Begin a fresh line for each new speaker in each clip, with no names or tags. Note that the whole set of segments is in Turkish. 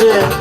对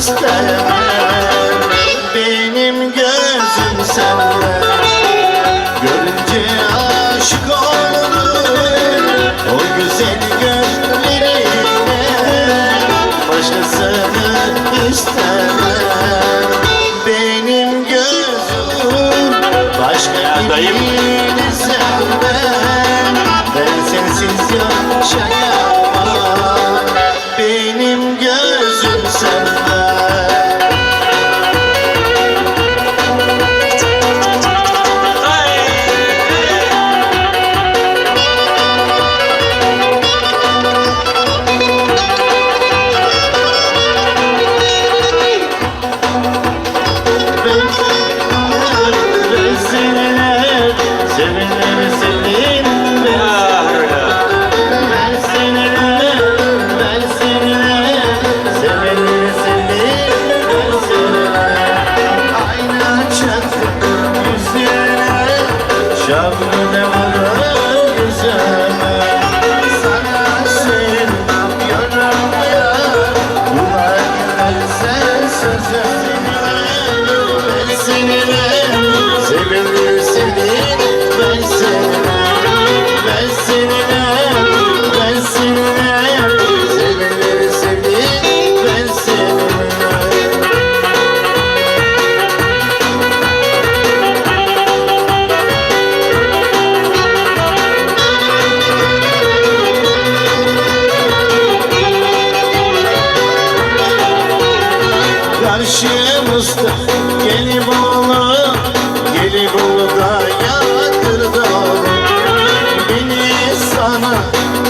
istemem Benim gözüm sende. Aşık oldum. O güzel gözlerine Başkasını istemem. Benim gözüm başka bir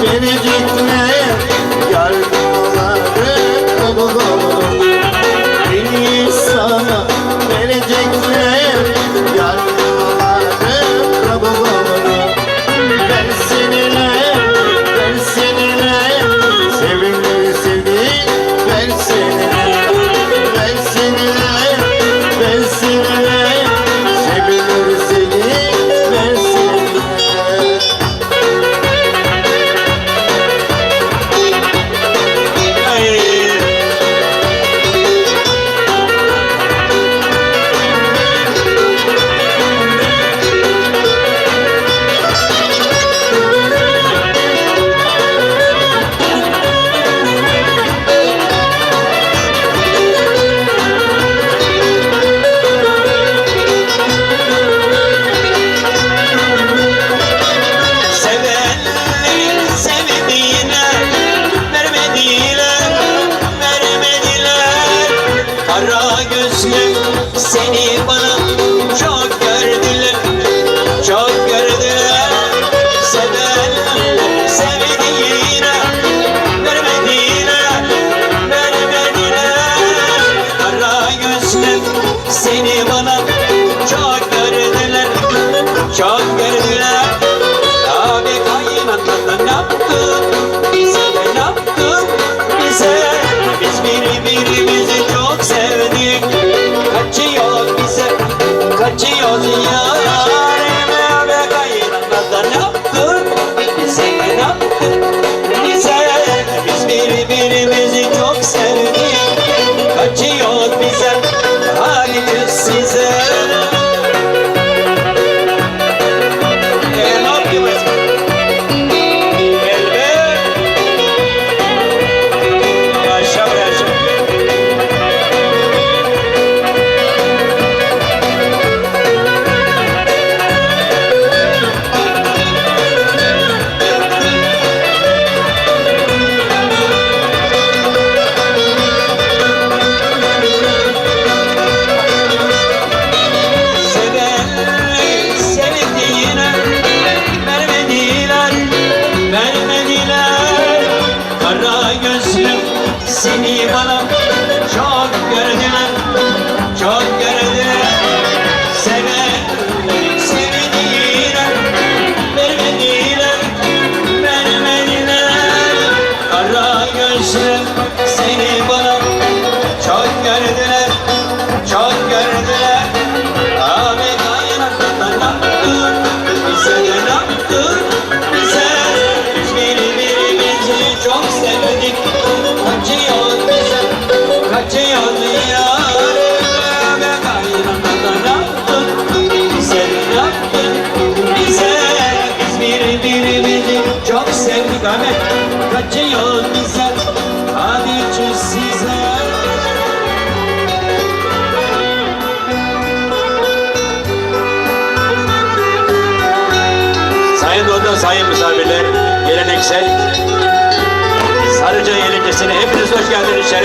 Beni
Gelecekler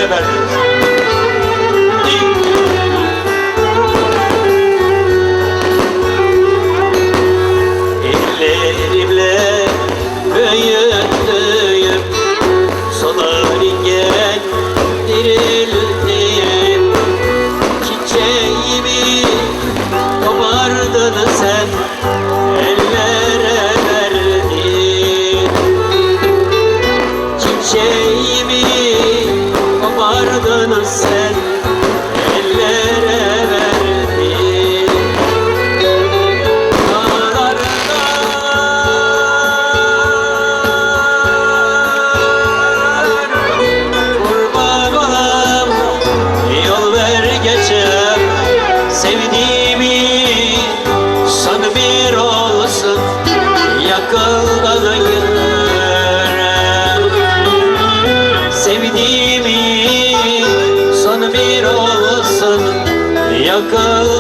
的日。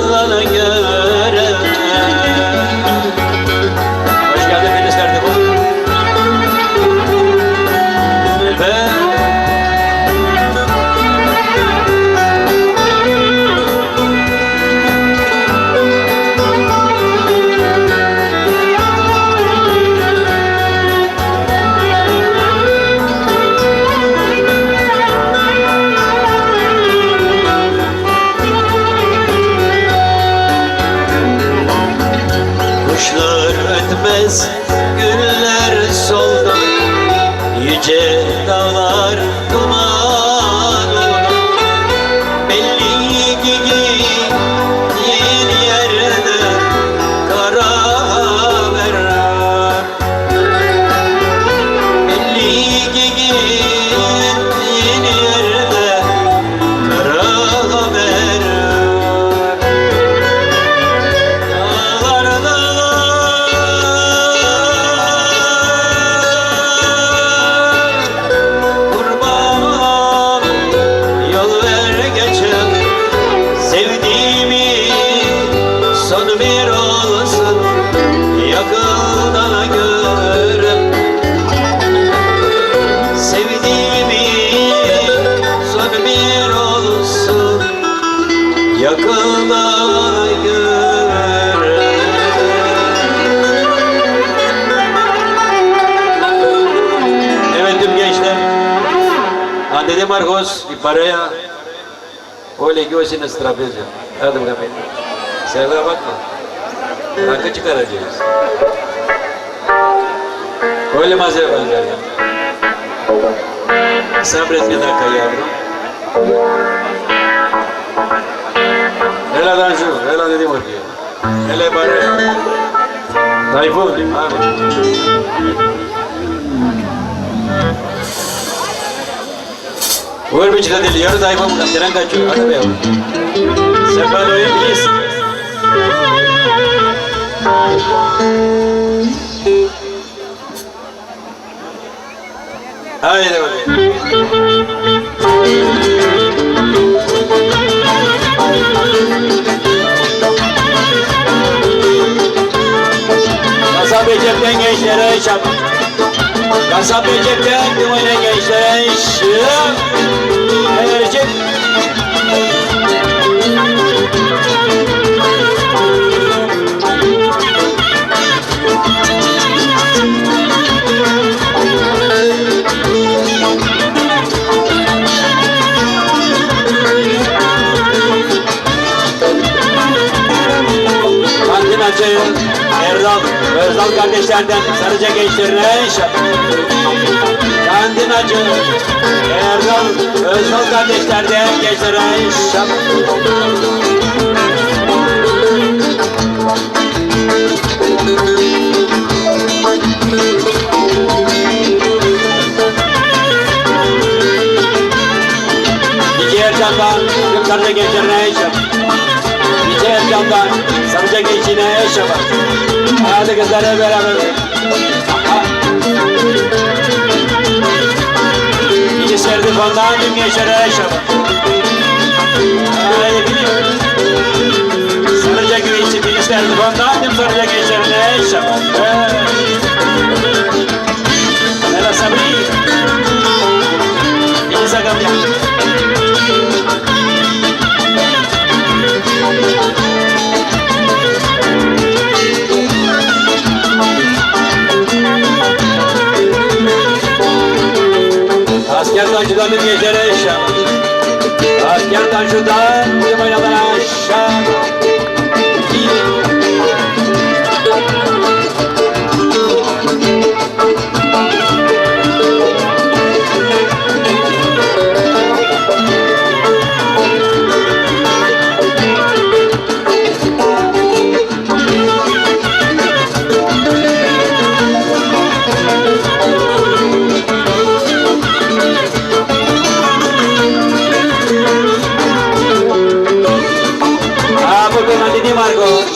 Yakıldan göre Sabret bir dakika yavrum Ela Danju, ela dedim oraya. Ela Pareja Tayfun, abi. Uğur bir çıkan değil, yarı Tayfun buradan, tren kaçıyor, hadi be yavrum. Sen böyle oyun bilirsin. Haydi bakayım. Kasap Recep'ten gençlere şap. Kasap Recep'ten tüm gençlere şıp. Evet Recep. Kardeşlerden Sarıca gençlerine şap. Kantin Açı, Erdal, Özdal kardeşlerden gençlere şap. Ercan'dan tüm Sarıca gençlerine şap. Ercan Ercan'dan Sarıca gençliğine yaşamak. Hadi kızlar hep beraber. Aha. İki serdifandan tüm gençlere yaşamak. Haydi bilin. Sarıca gençliği bir serdifandan tüm sarıca gençlerine yaşamak. Hele sabri. İki sakal yaptık. Asker tancıdan bir gecere yaşam. Asker tancıdan bir bayralar aşağı.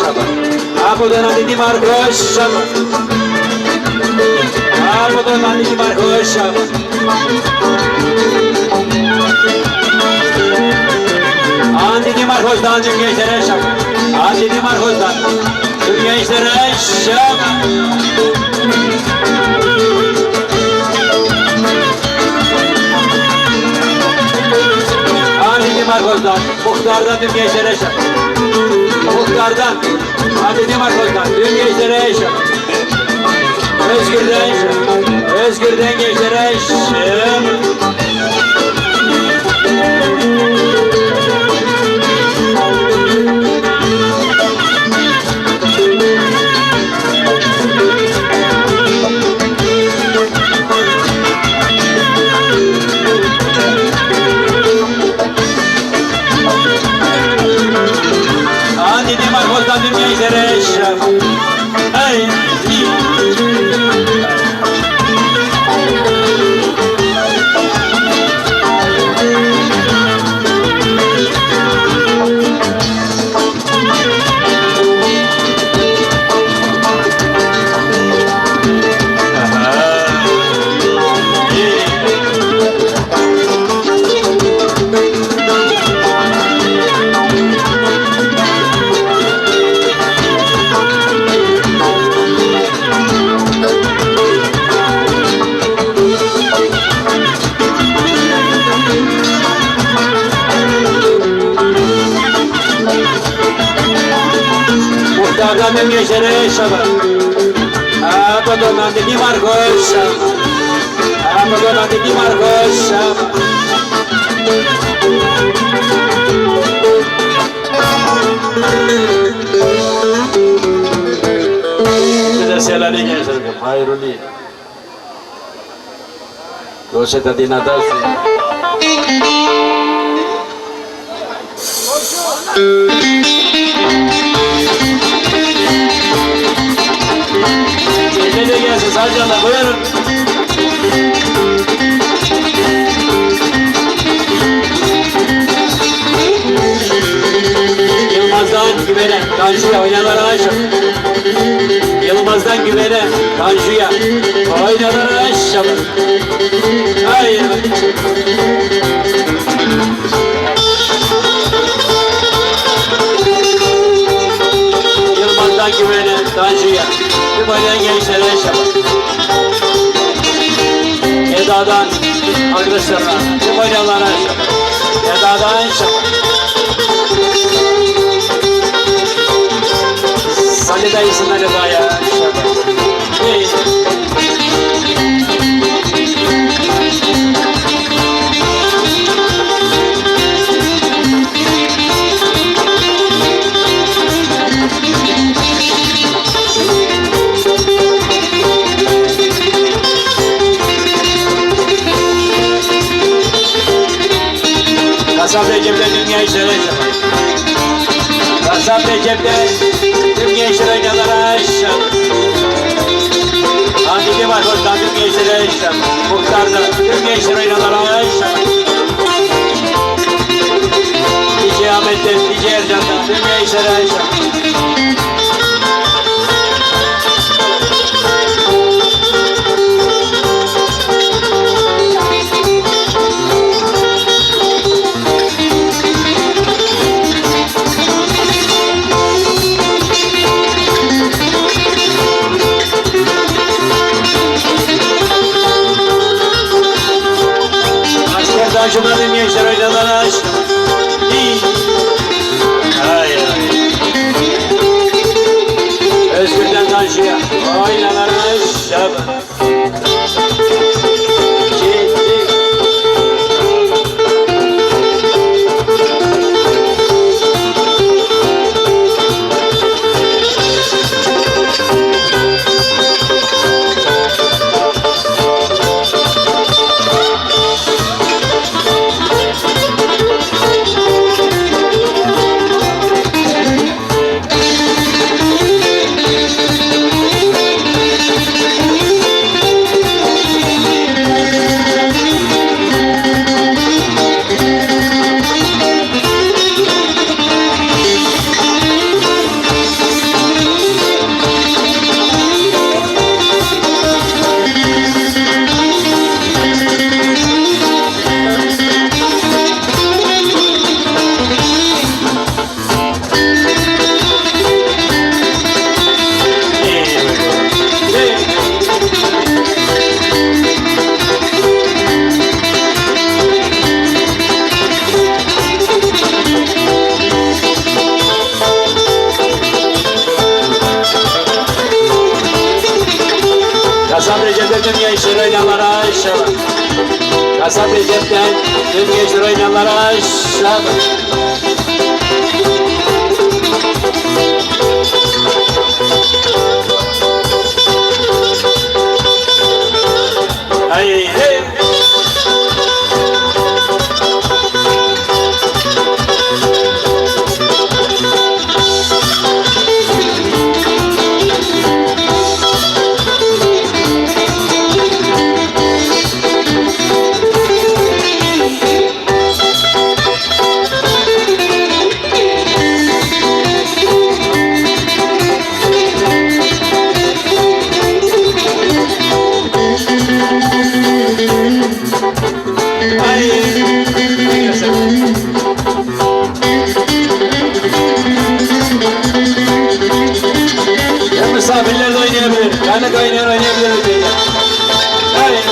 Marco Saba. Apo doon di Marco Saba. Apo doon di Marco Saba. Andi di Marcos'dan tüm gençlere şaka. Andi di Marcos'dan tüm gençlere şaka. Andi di Marcos'dan, muhtardan tüm gençlere şaka. Muhtardan, Andi di Marcos'dan tüm gençlere şaka. Özgür'den. Özgür'den gençlere şaka. Δονάτε τον Μαρδόσα, Δονάτε τη Μαρδόσα. Δεν θα είστε τα δυνατά σα. Gece de gelsin Sarcan'la buyurun. Yılmaz'dan güvene, Tanju'ya oynanan aşık. Yılmaz'dan güvene, Tanju'ya oynanan aşık. Hayır. Yılmaz'dan güvene, Tanju'ya tüm oynayan gençlere aşık. Eda'dan arkadaşlarına tüm oynayanlara aşık. Eda'dan aşık. Salih dayısın Ali İşleri yaşamak. Kasap Recep'te tüm gençler oynadılar aşağı. Handike var oradan tüm gençler aşağı. Muhtarda tüm gençler gençler aşağı. Gençler oynayanlara inşallah. Kasap Recep'ten tüm gençler oynayanlara Kendi oynayan oynayabilir. Hayır.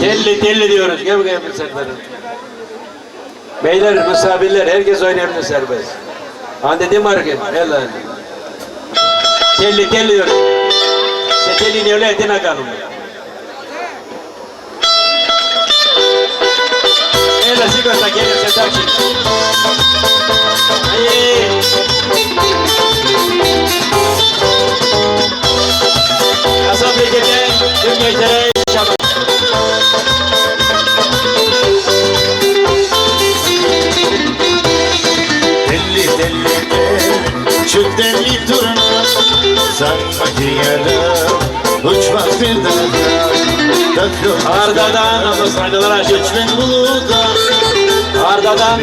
Telli telli diyoruz. Gel bakayım misafirler. Beyler, misafirler, herkes oynayabilir serbest. Hande değil mi hareket? Helal. Telli telli diyoruz. Öyle etine kanım. Ela sigla gel se taksi. Ay. Asap Recep'e tüm gençlere şaban.
Telli telli tel Şu telli turna Sanki Daha Takılmış
Arda'dan Amasraylılar aşık.
Göçmen buluda
Arda'dan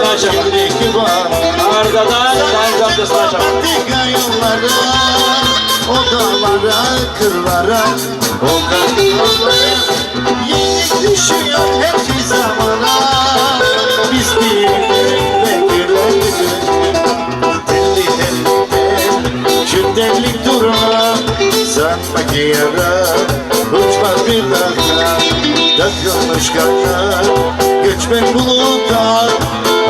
açalım.
Şimdiki bana
Arda'dan Tanju amcasını açalım.
Patika yollara Odalara, kırlara Oda yollara Yenik düşüyor her zamana Biz bir bekledik Sanma ki yara Uçmaz bir daha Takılmış kanlar Göçmen buluta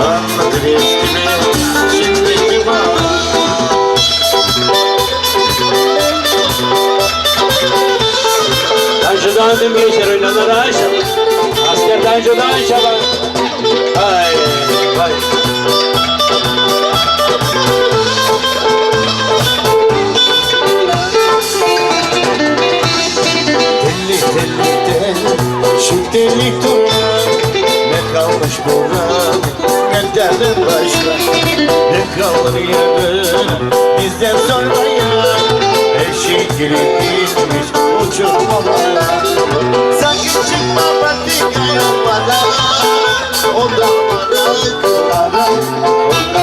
Anlatır eskimi Şimdiki bana
Tanju'dan tüm gençler oynadılar aşağı. Asker Tanju'dan aşağı. Ay, vay.
deli tura Ne kalmış burada ne derler başka? Ne kalır yarın bizden sonraya Eşi girip gitmiş uçup babaya Sakın çıkma patikaya bana Ondan bana kılara Ondan